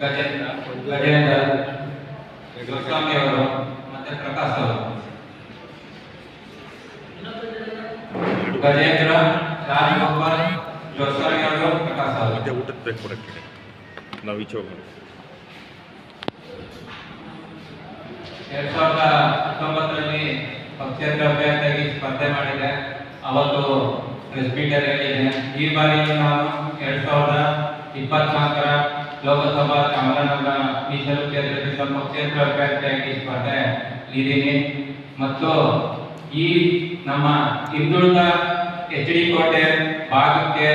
ಗಜೇಂದ್ರ ಗಜೇಂದ್ರ ಗೋಸ್ವಾಮಿ ಅವರು ಮತ್ತೆ ಪ್ರಕಾಶ್ ಅವರು ಗಜೇಂದ್ರ ರಾಜಗೋಪಾಲ್ ಗೋಸ್ವಾಮಿ ಅವರು ಪ್ರಕಾಶ್ ಅವರು ಮತ್ತೆ ಊಟದ ಬ್ರೇಕ್ ಕೊಡಕ್ಕೆ ನಾವು ಈಚೆ ಎರಡ್ ಸಾವಿರದ ಹತ್ತೊಂಬತ್ತರಲ್ಲಿ ಪಕ್ಷೇತರ ಅಭ್ಯರ್ಥಿಯಾಗಿ ಸ್ಪರ್ಧೆ ಮಾಡಿದೆ ಅವತ್ತು ಪ್ರೆಸ್ ಮೀಟರ್ ಹೇಳಿದೆ ಈ ಬಾರಿ ನಾನು ಎರಡ್ ಸಾವಿರದ ಇಪ್ಪತ್ನಾಲ್ಕರ ಲೋಕಸಭಾ ಚಾಮರಾಜನಗರ ಮೀಸಲು ಸ್ವಲ್ಪ ಕ್ಷೇತ್ರ ಅಭ್ಯರ್ಥಿಯಾಗಿ ಸ್ಪರ್ಧೆ ಇದ್ದೀನಿ ಮತ್ತು ಈ ನಮ್ಮ ಹಿಂದುಳಿದ ಎಚ್ ಡಿ ಕೋಟೆ ಭಾಗಕ್ಕೆ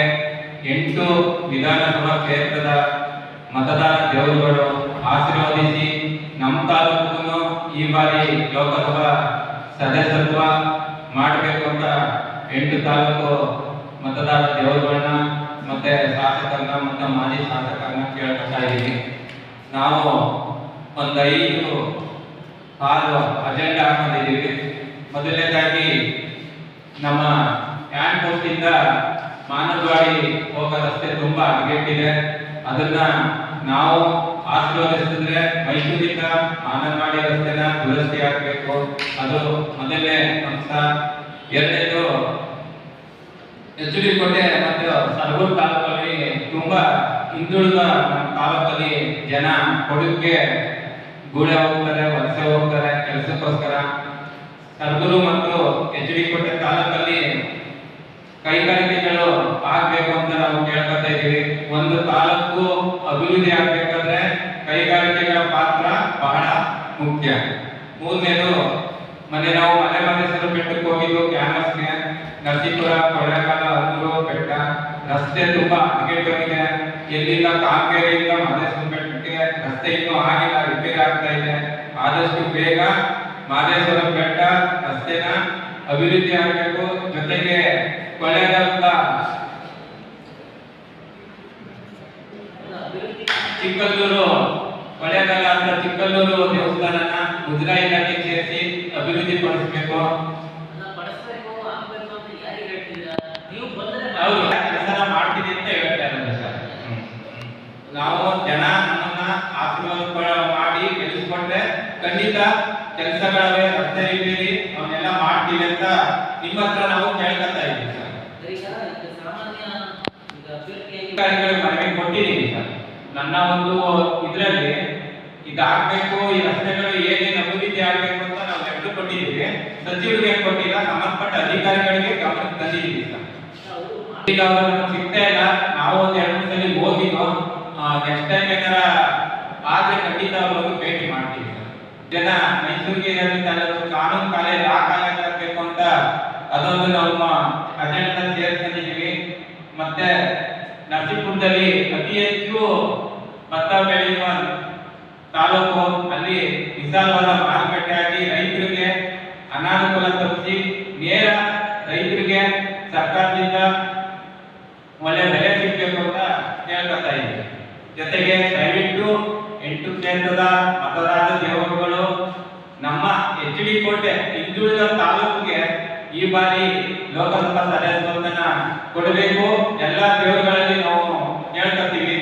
ಎಂಟು ವಿಧಾನಸಭಾ ಕ್ಷೇತ್ರದ ಮತದಾರ ದೇವರುಗಳು ಆಶೀರ್ವದಿಸಿ ನಮ್ಮ ತಾಲೂಕು ಈ ಬಾರಿ ಲೋಕಸಭಾ ಸದಸ್ಯತ್ವ ಮಾಡಬೇಕು ಅಂತ ಎಂಟು ತಾಲೂಕು ಮತದಾರ ದೇವರುಗಳನ್ನ ಮತ್ತೆ ಶಾಸಕರನ್ನ ಮತ್ತು ಮಾಜಿ ಶಾಸಕರನ್ನ ಕೇಳ್ಕೊತಾ ಇದ್ದೀವಿ ನಾವು ಒಂದು ಐದು ಆರು ಅಜೆಂಡಾ ಹಾಕೊಂಡಿದ್ದೀವಿ. ಮೊದಲನೇದಾಗಿ ನಮ್ಮ ಹ್ಯಾಂಡ್ ಪೋಸ್ಟ್ ಇಂದ ಮಾನವವಾಡಿ ಹೋಗೋ ರಸ್ತೆ ತುಂಬ ಅಗೇಟಿದೆ ಅದನ್ನ ನಾವು ಆಶೀರ್ವದಿಸಿದ್ರೆ ಮೈಸೂರಿಂದ ಮಾನವವಾಡಿ ರಸ್ತೆನ ದುರಸ್ತಿ ಆಗಬೇಕು ಅದು ಮೊದಲನೇ ಅಂಶ ಎರಡನೇದು ಎಚ್ ಡಿ ಕೋಟೆ ಮತ್ತು ಸರಗೂರು ತಾಲೂಕಲ್ಲಿ ತುಂಬಾ ಹಿಂದುಳಿದ ತಾಲೂಕಲ್ಲಿ ಜನ ಕೊಡಕ್ಕೆ ಗೂಡೆ ಹೋಗ್ತಾರೆ, ವಲಸೆ ಹೋಗ್ತಾರೆ, ಕೆಲಸಕ್ಕೋಸ್ಕರ. ಸರಗೂರು ಮತ್ತು ಎಚ್ ಡಿ ಕೋಟೆ ತಾಲೂಕಲ್ಲಿ ಕೈಗಾರಿಕೆಗಳು ಆಗ್ಬೇಕು ಅಂತ ನಾವು ಕೇಳ್ಕೊತಾ ಇದ್ದೀವಿ. ಒಂದು ತಾಲೂಕು ಅಭಿವೃದ್ಧಿ ಆಗ್ಬೇಕಾದ್ರೆ ಕೈಗಾರಿಕೆಗಳ ಪಾತ್ರ ಬಹಳ ಮುಖ್ಯ. ಮೊನ್ನೆ ನಾವು ಮಲೆ ಮಹದೇಶ್ವರ ಬೆಟ್ಟಕ್ಕೆ ಹೋಗಿದ್ದು ಕ್ಯಾನ್ವಸ್ಗೆ ನರಸೀಪುರ ಕೊಳ್ಳೇಗಾಲ ಹನ್ನೂರು ಬೆಟ್ಟ. ರಸ್ತೆ ತುಂಬಾ ಹದಗೆಟ್ಟೋಗಿದೆ. ಎಲ್ಲಿಂದ ಕಾಮಗೇರಿಯಿಂದ ಮಹದೇಶ್ವರ ಬೆಟ್ಟಕ್ಕೆ? ರಸ್ತೆ ಇನ್ನೂ ಆಗಿಲ್ಲ ರಿಪೇರಿ ಆಗ್ತಾ ಇದೆ. ಆದಷ್ಟು ಬೇಗ ಮಹದೇಶ್ವರ ಬೆಟ್ಟ ರಸ್ತೆನ ಅಭಿವೃದ್ಧಿ ಆಗಬೇಕು. ಜೊತೆಗೆ ಕೊಳ್ಳೇಗಾಲದ ಚಿಕ್ಕಲ್ಲೂರು ಕೊಳ್ಳೇಗಾಲ ಅಂದ್ರೆ ಚಿಕ್ಕಲ್ಲೂರು ದೇವಸ್ಥಾನನ ಮುಜರಾಯಿ ಇಲಾಖೆ ಸೇರಿಸಿ ಅಭಿವೃದ್ಧಿ ಪಡಿಸಬೇಕು. ಕೆಲಸ ಮಾಡ್ತೀನಿ ಅಂತ ಹೇಳ್ತಾ ಇದ್ದಾರೆ ಸರ್. ನಾವು ಜನ ನಮ್ಮನ್ನ ಆಶೀರ್ವಾದ ಮಾಡಿ ಗೆಲ್ಲಿಸ್ಕೊಂಡ್ರೆ ಖಂಡಿತ ಕೆಲಸಗಳವೆ ರಸ್ತೆ ರಿಪೇರಿ ಅವನ್ನೆಲ್ಲ ಮಾಡ್ತೀವಿ ಅಂತ ನಿಮ್ಮ ಹತ್ರ ನಾವು ಕೇಳ್ಕೊತಾ ಇದ್ದೀವಿ ಸರ್. ಅಧಿಕಾರಿಗಳಿಗೆ ಮನವಿ ಕೊಟ್ಟಿದ್ದೀವಿ ನನ್ನ ಒಂದು ಇದರಲ್ಲಿ ಇದಾಗಬೇಕು, ಈ ರಸ್ತೆಗಳು ಏನೇನು ಅಭಿವೃದ್ಧಿ ಆಗಬೇಕು ಅಂತ ನಾವು ಲೆಕ್ಕ ಕೊಟ್ಟಿದ್ದೀವಿ ಸಚಿವರಿಗೆ ಕೊಟ್ಟಿಲ್ಲ, ಸಂಬಂಧಪಟ್ಟ ಅಧಿಕಾರಿಗಳಿಗೆ ಗಮನಕ್ಕೆ ತಂದಿದ್ದೀವಿ ಈಗ ಅವರು ಸಿಗ್ತಾ ಇಲ್ಲ. ನಾವು ಒಂದು ಎರಡು ಸಲ ಹೋಗಿದ್ದು ನೆಕ್ಸ್ಟ್ ಟೈಮ್ ಏನಾರ ಆದ್ರೆ ಖಂಡಿತ ಅವ್ರಿಗೆ ಭೇಟಿ ಮಾಡ್ತೀವಿ ಜನ ಮೈಸೂರಿಗೆ ಇರೋದ್ರಿಂದ ಕಾನೂನು ಕಾಲೇಜ್ ಆ ಕಾಲೇಜ್ ಆಗಬೇಕು ಅಂತ ಅದೊಂದು ನಮ್ಮ ಅಜೆಂಡದಲ್ಲಿ ಸೇರಿಸ್ಕೊಂಡಿದ್ದೀವಿ. ಮತ್ತೆ ನರಸೀಪುರದಲ್ಲಿ ಅತಿ ಹೆಚ್ಚು ಭತ್ತ ಬೆಳೆಯುವ ತಾಲೂಕು ಅಲ್ಲಿ ವಿಶಾಲವಾದ ಮಾರುಕಟ್ಟೆ ಆಗಿ ರೈತರಿಗೆ ಅನಾನುಕೂಲ ತಪ್ಪಿಸಿ ನೇರ ರೈತರಿಗೆ ಸರ್ಕಾರದಿಂದ ಒಳ್ಳೆ ಬೆಲೆ ಸಿಗಬೇಕು ಅಂತ ಕೇಳ್ಕೊತಾ ಇದ್ದೀವಿ ಜೊತೆಗೆ ದಯವಿಟ್ಟು ಎಂಟು ಕ್ಷೇತ್ರದ ಮತದಾರ ದೇವರುಗಳು ನಮ್ಮ ಎಚ್ ಡಿ ಕೋಟೆ ಹಿಂದುಳಿದ ತಾಲೂಕಿಗೆ ಈ ಬಾರಿ ಲೋಕಸಭಾ ಸದಸ್ಯತ್ವವನ್ನು ಕೊಡಬೇಕು. ಎಲ್ಲ ದೇವರುಗಳಲ್ಲಿ ನಾವು ಕೇಳ್ಕೊತೀವಿ